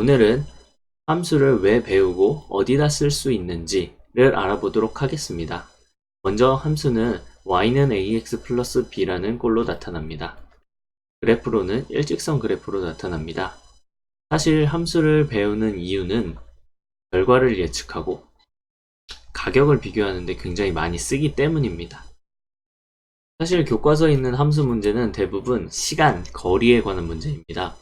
오늘은 함수를 왜 배우고 어디다 쓸 수 있는지를 알아보도록 하겠습니다. 먼저 함수는 y는 ax 플러스 b라는 꼴로 나타납니다. 그래프로는 일직선 그래프로 나타납니다. 사실 함수를 배우는 이유는 결과를 예측하고 가격을 비교하는데 굉장히 많이 쓰기 때문입니다. 사실 교과서에 있는 함수 문제는 대부분 시간, 거리에 관한 문제입니다.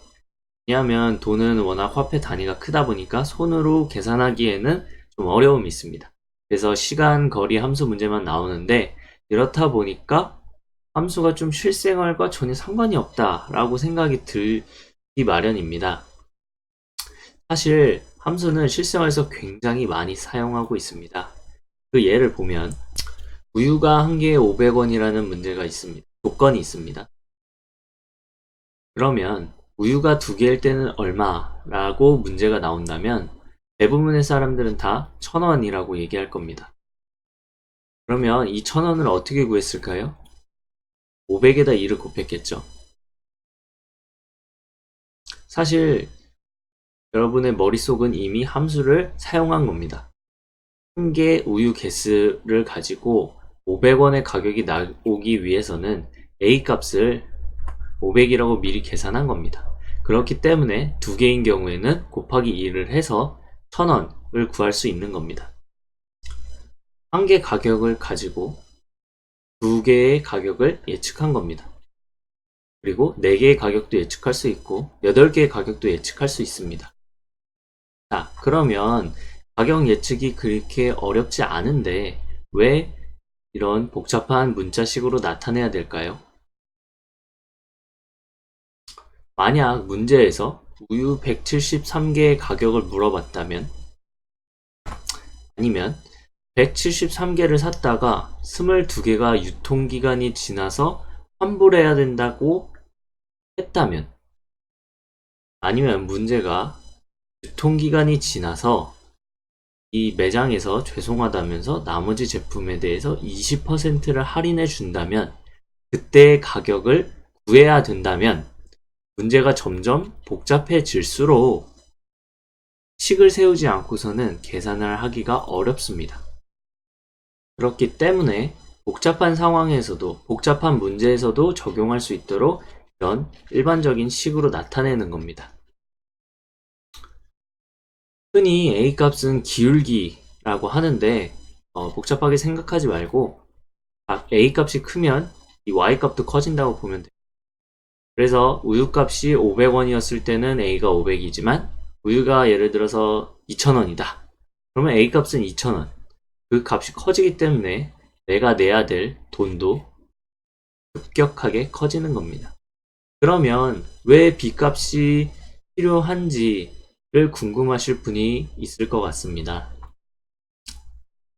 왜냐하면 돈은 워낙 화폐 단위가 크다 보니까 손으로 계산하기에는 좀 어려움이 있습니다. 그래서 시간, 거리 함수 문제만 나오는데 이렇다 보니까 함수가 좀 실생활과 전혀 상관이 없다라고 생각이 들기 마련입니다. 사실 함수는 실생활에서 굉장히 많이 사용하고 있습니다. 그 예를 보면 우유가 한 개에 500원이라는 문제가 있습니다. 조건이 있습니다. 그러면 우유가 두 개일 때는 얼마 라고 문제가 나온다면 대부분의 사람들은 다 1000원이라고 얘기할 겁니다. 그러면 이 1000원을 어떻게 구했을까요? 500에다 2를 곱했겠죠. 사실 여러분의 머릿속은 이미 함수를 사용한 겁니다. 한 개 우유 개수를 가지고 500원의 가격이 나오기 위해서는 A 값을 500이라고 미리 계산한 겁니다. 그렇기 때문에 두 개인 경우에는 곱하기 2를 해서 1000원을 구할 수 있는 겁니다. 한 개 가격을 가지고 두 개의 가격을 예측한 겁니다. 그리고 네 개의 가격도 예측할 수 있고 여덟 개의 가격도 예측할 수 있습니다. 자, 그러면 가격 예측이 그렇게 어렵지 않은데 왜 이런 복잡한 문자식으로 나타내야 될까요? 만약 문제에서 우유 173개의 가격을 물어봤다면 아니면 173개를 샀다가 22개가 유통기간이 지나서 환불해야 된다고 했다면 아니면 문제가 유통기간이 지나서 이 매장에서 죄송하다면서 나머지 제품에 대해서 20%를 할인해 준다면 그때의 가격을 구해야 된다면 문제가 점점 복잡해질수록 식을 세우지 않고서는 계산을 하기가 어렵습니다. 그렇기 때문에 복잡한 상황에서도 복잡한 문제에서도 적용할 수 있도록 이런 일반적인 식으로 나타내는 겁니다. 흔히 A 값은 기울기라고 하는데 어, 복잡하게 생각하지 말고 A 값이 크면 이 Y 값도 커진다고 보면 돼요. 그래서 우유 값이 500원이었을 때는 A가 500이지만 우유가 예를 들어서 2,000원이다. 그러면 A 값은 2,000원. 그 값이 커지기 때문에 내가 내야 될 돈도 급격하게 커지는 겁니다. 그러면 왜 B 값이 필요한지를 궁금하실 분이 있을 것 같습니다.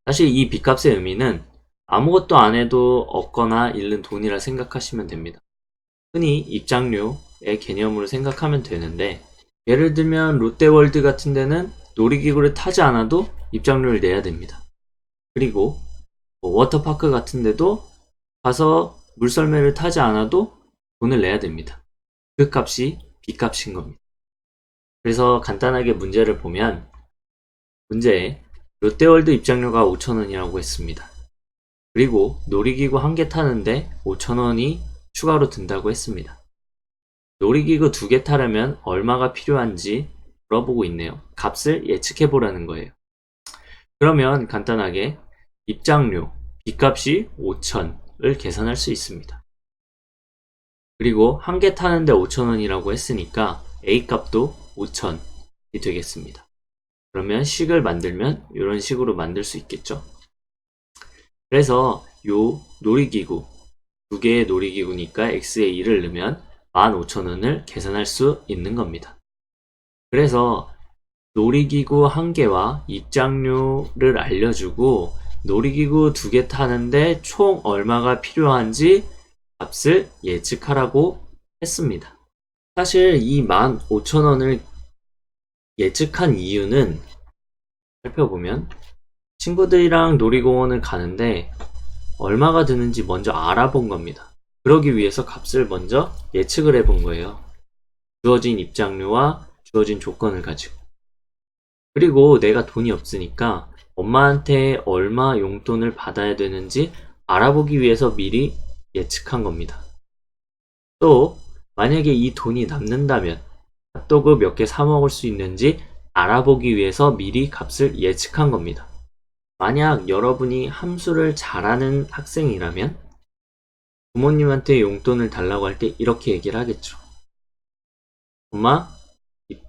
사실 이 B 값의 의미는 아무것도 안 해도 얻거나 잃는 돈이라 생각하시면 됩니다. 흔히 입장료의 개념으로 생각하면 되는데 예를 들면 롯데월드 같은 데는 놀이기구를 타지 않아도 입장료를 내야 됩니다. 그리고 뭐 워터파크 같은 데도 가서 물썰매를 타지 않아도 돈을 내야 됩니다. 그 값이 B값인 겁니다. 그래서 간단하게 문제를 보면 문제에 롯데월드 입장료가 5천원이라고 했습니다. 그리고 놀이기구 한 개 타는데 5천원이 추가로 든다고 했습니다. 놀이기구 두 개 타려면 얼마가 필요한지 물어보고 있네요. 값을 예측해 보라는 거예요. 그러면 간단하게 입장료, B값이 5천을 계산할 수 있습니다. 그리고 한 개 타는데 5천원이라고 했으니까 A값도 5천이 되겠습니다. 그러면 식을 만들면 이런 식으로 만들 수 있겠죠. 그래서 요 놀이기구 두 개의 놀이기구니까 x에 2를 넣으면 15,000원을 계산할 수 있는 겁니다. 그래서 놀이기구 한 개와 입장료를 알려주고 놀이기구 두 개 타는데 총 얼마가 필요한지 값을 예측하라고 했습니다. 사실 이 15,000원을 예측한 이유는 살펴보면 친구들이랑 놀이공원을 가는데 얼마가 드는지 먼저 알아본 겁니다. 그러기 위해서 값을 먼저 예측을 해본 거예요. 주어진 입장료와 주어진 조건을 가지고. 그리고 내가 돈이 없으니까 엄마한테 얼마 용돈을 받아야 되는지 알아보기 위해서 미리 예측한 겁니다. 또, 만약에 이 돈이 남는다면 핫도그 몇 개 사 먹을 수 있는지 알아보기 위해서 미리 값을 예측한 겁니다. 만약 여러분이 함수를 잘하는 학생이라면 부모님한테 용돈을 달라고 할 때 이렇게 얘기를 하겠죠. 엄마,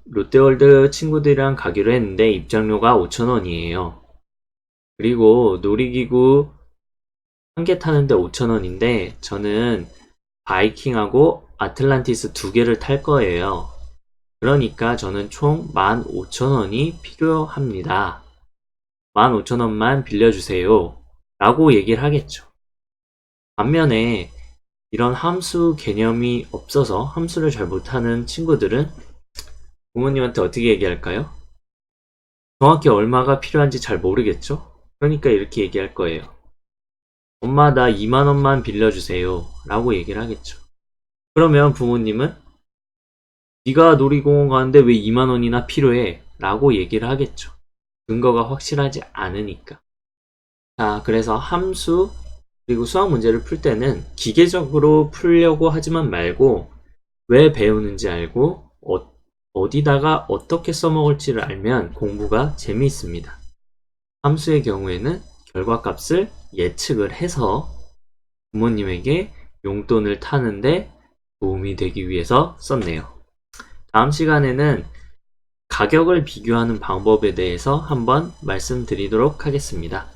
롯데월드 친구들이랑 가기로 했는데 입장료가 5,000원이에요. 그리고 놀이기구 한 개 타는데 5,000원인데 저는 바이킹하고 아틀란티스 두 개를 탈 거예요. 그러니까 저는 총 15,000원이 필요합니다. 15,000원만 빌려주세요. 라고 얘기를 하겠죠. 반면에 이런 함수 개념이 없어서 함수를 잘 못하는 친구들은 부모님한테 어떻게 얘기할까요? 정확히 얼마가 필요한지 잘 모르겠죠? 그러니까 이렇게 얘기할 거예요. 엄마, 나 2만원만 빌려주세요. 라고 얘기를 하겠죠. 그러면 부모님은 네가 놀이공원 가는데 왜 2만원이나 필요해? 라고 얘기를 하겠죠. 근거가 확실하지 않으니까. 자, 그래서 함수, 그리고 수학 문제를 풀 때는 기계적으로 풀려고 하지만 말고 왜 배우는지 알고 어, 어디다가 어떻게 써먹을지를 알면 공부가 재미있습니다. 함수의 경우에는 결과값을 예측을 해서 부모님에게 용돈을 타는데 도움이 되기 위해서 썼네요. 다음 시간에는 가격을 비교하는 방법에 대해서 한번 말씀드리도록 하겠습니다.